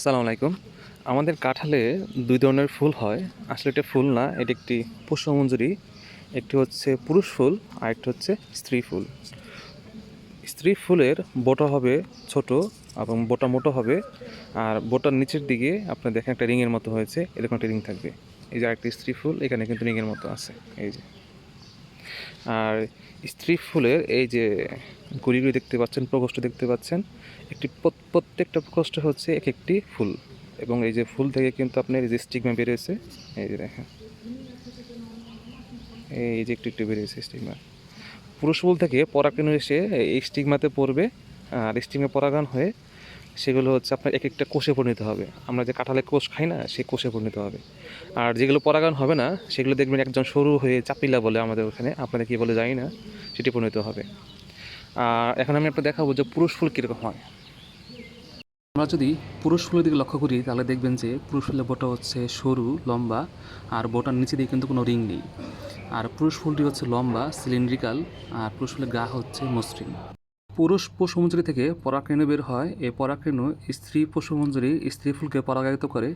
আসসালামু আলাইকুম। আমাদের কাঁঠালে দুই ধরনের ফুল হয়। আসলে এটা ফুল না, এটা একটি পুষ্পমঞ্জুরি একটি হচ্ছে পুরুষ ফুল আর একটি হচ্ছে স্ত্রী ফুল। স্ত্রী ফুলের বোটা হবে ছোট এবং বোটা মোটো হবে, আর বোটার নিচের দিকে আপনার দেখেন একটা রিংয়ের মতো হয়েছে, এরকম একটা রিং থাকবে। এই যে আরেকটি স্ত্রী ফুল, এখানে কিন্তু রিংয়ের মতো আছে। এই যে। আর স্ত্রী ফুলের এই যে গুড়িগুলি দেখতে পাচ্ছেন, প্রকোষ্ঠ দেখতে পাচ্ছেন, একটি প্রত্যেকটা প্রকোষ্ঠ হচ্ছে এক একটি ফুল এবং এই যে ফুল থেকে কিন্তু আপনার এই যে স্টিগমা বেরিয়েছে, এই যে দেখেন, এই যে একটু একটু বেরিয়েছে স্টিগমা পুরুষ ফুল থেকে পরাগরেণু এসে এই স্টিগমাতে পড়বে, আর স্টিগমা পরাগায়ন হয়ে সেগুলো হচ্ছে আপনার এক একটা কোষে পরিণত হবে। আমরা যে কাঁঠালে কোষ খাই না, সেই কোষে পরিণত হবে। আর যেগুলো পরাগায়ন হবে না, সেগুলো দেখবেন একজন সরু হয়ে চাপিলা বলে আমাদের ওখানে, আপনাদের কি বলে জানি না, সেটি পরিণত হবে। আর এখন আমি আপনার দেখাবো যে পুরুষ ফুল কীরকম হয়। আমরা যদি পুরুষ ফুলের দিকে লক্ষ্য করি, তাহলে দেখবেন যে পুরুষ ফুলের বোটা হচ্ছে সরু, লম্বা, আর বোটার নিচে দিয়ে কিন্তু কোনো রিং নেই। আর পুরুষ ফুলটি হচ্ছে লম্বা সিলিন্ড্রিকাল আর পুরুষ ফুলের গা হচ্ছে মসৃণ। পুরুষ পশুমঞ্জুরি থেকে পরাগরেণু বের হয়। এই পরাগরেণু স্ত্রী পশুমঞ্জুরি স্ত্রী ফুলকে পরাগায়িত করে।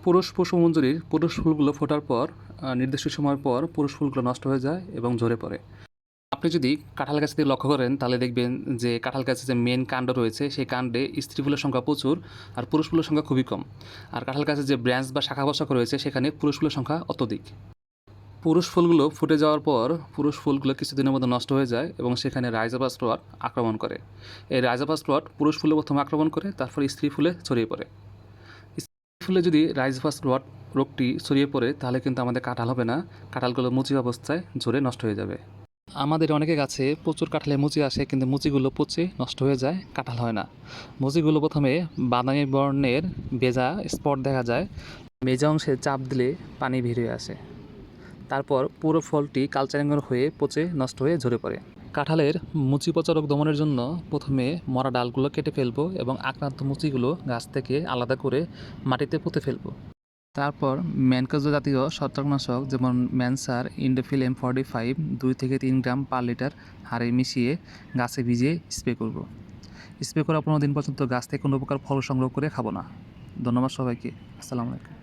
পুরুষ পশুমঞ্জুরির পুরুষ ফুলগুলো ফোটার পর নির্দিষ্ট সময় পর পুরুষ ফুলগুলো নষ্ট হয়ে যায় এবং ঝরে পড়ে। আপনি যদি কাঁঠাল গাছ দিয়ে লক্ষ্য করেন, তাহলে দেখবেন যে কাঁঠাল গাছের যে মেন কাণ্ড রয়েছে, সেই কাণ্ডে স্ত্রী ফুলের সংখ্যা প্রচুর আর পুরুষ ফুলের সংখ্যা খুবই কম। আর কাঁঠাল গাছের যে ব্রাঞ্চ বা শাখা পোশাক রয়েছে, সেখানে পুরুষ ফুলের সংখ্যা অত্যধিক। পুরুষ ফুলগুলো ফুটে যাওয়ার পর পুরুষ ফুলগুলো কিছুদিনের মধ্যে নষ্ট হয়ে যায় এবং সেখানে রাইজোপাস রড আক্রমণ করে। এই রাইজোপাস রড পুরুষ ফুলে প্রথমে আক্রমণ করে, তারপর স্ত্রী ফুলে ছড়িয়ে পড়ে। স্ত্রী ফুলে যদি রাইজোপাস রড রোগটি ছড়িয়ে পড়ে, তাহলে কিন্তু আমাদের কাঁঠাল হবে না। কাঁঠালগুলো মুচি অবস্থায় ঝরে নষ্ট হয়ে যাবে। আমাদের অনেকে গাছে প্রচুর কাঁঠালে মুচি আসে, কিন্তু মুচিগুলো পচে নষ্ট হয়ে যায়, কাঁঠাল হয় না। মুচিগুলো প্রথমে বাদামি বর্ণের বেজা স্পট দেখা যায়। মেজা অংশে চাপ দিলে পানি হয়ে আসে। তারপর পুরো ফলটি কালচারিঙ্গর হয়ে পচে নষ্ট হয়ে ঝরে পড়ে। কাঁঠালের মুচি রোগ দমনের জন্য প্রথমে মরা ডালগুলো কেটে ফেলব এবং আক্রান্ত মুচিগুলো গাছ থেকে আলাদা করে মাটিতে পুঁতে ফেলব। তারপর ম্যানকাজো জাতীয় ছত্রাকনাশক যেমন ম্যানসার, ইন্ডোফিল এম ফর্টি ফাইভ, দুই থেকে তিন গ্রাম পার লিটার হারে মিশিয়ে গাছে ভিজিয়ে স্প্রে করব। স্প্রে করার পনেরো দিন পর্যন্ত গাছ থেকে কোনো প্রকার ফল সংগ্রহ করে খাব না। ধন্যবাদ সবাইকে। আসসালামু আলাইকুম।